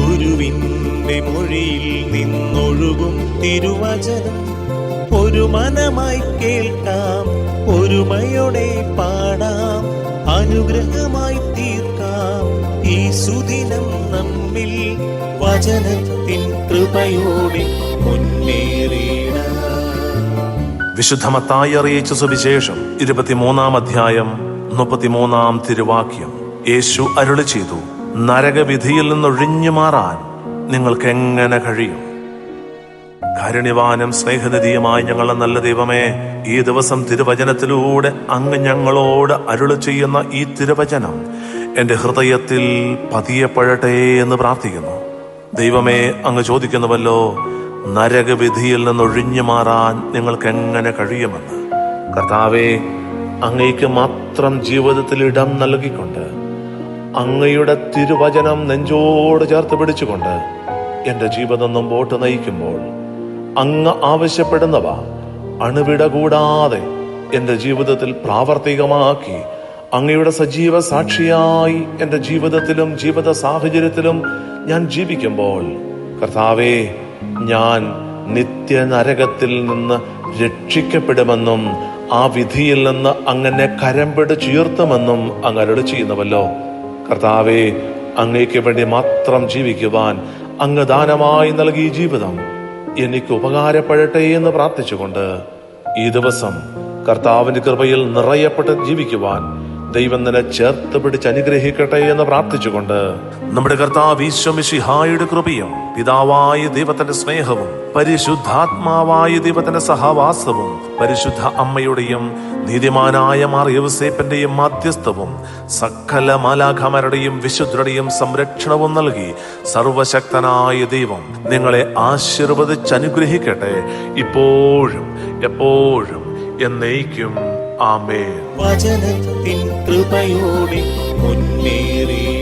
ഗുരുവിന്റെ മൊഴിയിൽ നിന്നൊഴുകും തിരുവചനം. ഒരു മനമായി കേൾക്കാം ഒരുമയോടെ പാടാം അനുഗ്രഹമായി തീർക്കാം. ഈ സുദിനം നമ്മിൽ വചനത്തിൻ കൃപയോടെ മുന്നേറിയിടാം വിശുദ്ധമത്തായി അറിയിച്ച സുവിശേഷം ഇരുപത്തിമൂന്നാം അധ്യായം മുപ്പത്തിമൂന്നാം തിരുവാക്യം. യേശു അരുളി ചെയ്തു നരകവിധിയിൽ നിന്നൊഴിഞ്ഞു മാറാൻ നിങ്ങൾക്ക് എങ്ങനെ കഴിയും? കാരുണ്യവാനും സ്നേഹനിധിയുമായ ഞങ്ങളുടെ നല്ല ദൈവമേ ഈ ദിവസം തിരുവചനത്തിലൂടെ അങ്ങ് ഞങ്ങളോട് അരുളി ചെയ്യുന്ന ഈ തിരുവചനം എന്റെ ഹൃദയത്തിൽ പതിയപ്പെടട്ടെ എന്ന് പ്രാർത്ഥിക്കുന്നു. ദൈവമേ അങ്ങ് ചോദിക്കുന്നുവല്ലോ നരകവിധിയിൽ നിന്നൊഴിഞ്ഞു മാറാൻ നിങ്ങൾക്ക് എങ്ങനെ കഴിയുമെന്ന്? കർത്താവെ അങ്ങേക്ക് മാത്രം ജീവിതത്തിൽ ഇടം നൽകിക്കൊണ്ട് അങ്ങയുടെ തിരുവചനം നെഞ്ചോട് ചേർത്ത് പിടിച്ചുകൊണ്ട് എന്റെ ജീവിതം മുമ്പോട്ട് നയിക്കുമ്പോൾ അങ്ങ് ആവശ്യപ്പെടുന്നവ അണുവിട കൂടാതെ എന്റെ ജീവിതത്തിൽ പ്രാവർത്തികമാക്കി അങ്ങയുടെ സജീവ സാക്ഷിയായി എന്റെ ജീവിതത്തിലും ജീവിത സാഹചര്യത്തിലും ഞാൻ ജീവിക്കുമ്പോൾ കർത്താവേ ഞാൻ നിത്യനരകത്തിൽ നിന്ന് രക്ഷിക്കപ്പെടുമെന്നും ആ വിധിയിൽ നിന്ന് അങ്ങനെ കരം പിടിച്ചുയർത്തുമെന്നും അങ്ങ് ചെയ്യുന്നുവല്ലോ കർത്താവെ അങ്ങേക്ക് വേണ്ടി മാത്രം ജീവിക്കുവാൻ അങ്ങ് ദാനമായി നൽകിയ ജീവിതം. എനിക്ക് ഉപകാരപ്പെടട്ടെ എന്ന് പ്രാർത്ഥിച്ചുകൊണ്ട് ഈ ദിവസം കർത്താവിന്റെ കൃപയിൽ നിറയപ്പെട്ട് ജീവിക്കുവാൻ ദൈവം നില ചേർത്ത് പിടിച്ച് അനുഗ്രഹിക്കട്ടെ എന്ന് പ്രാർത്ഥിച്ചുകൊണ്ട് നമ്മുടെ കർത്താവ് ഈശ്വമിഷിഹായുടെ കൃപയും പിതാവായ ദൈവത്തിന്റെ സ്നേഹവും പരിശുദ്ധാത്മാവായ ദൈവത്തിന്റെ സഹവാസവും പരിശുദ്ധ അമ്മയുടെയും നീതിമാനായ മാർ യവസേപ്പന്റെയും മാധ്യസ്ഥവും സകല മാലാഖമാരുടെയും വിശുദ്ധരുടെയും സംരക്ഷണവും നൽകി സർവശക്തനായ ദൈവം നിങ്ങളെ ആശീർവദിച്ച് അനുഗ്രഹിക്കട്ടെ. ഇപ്പോഴും എപ്പോഴും എന്നേക്കും. ആമേൻ. വചനത്തിൻ കൃപയോടെ മുന്നേറി.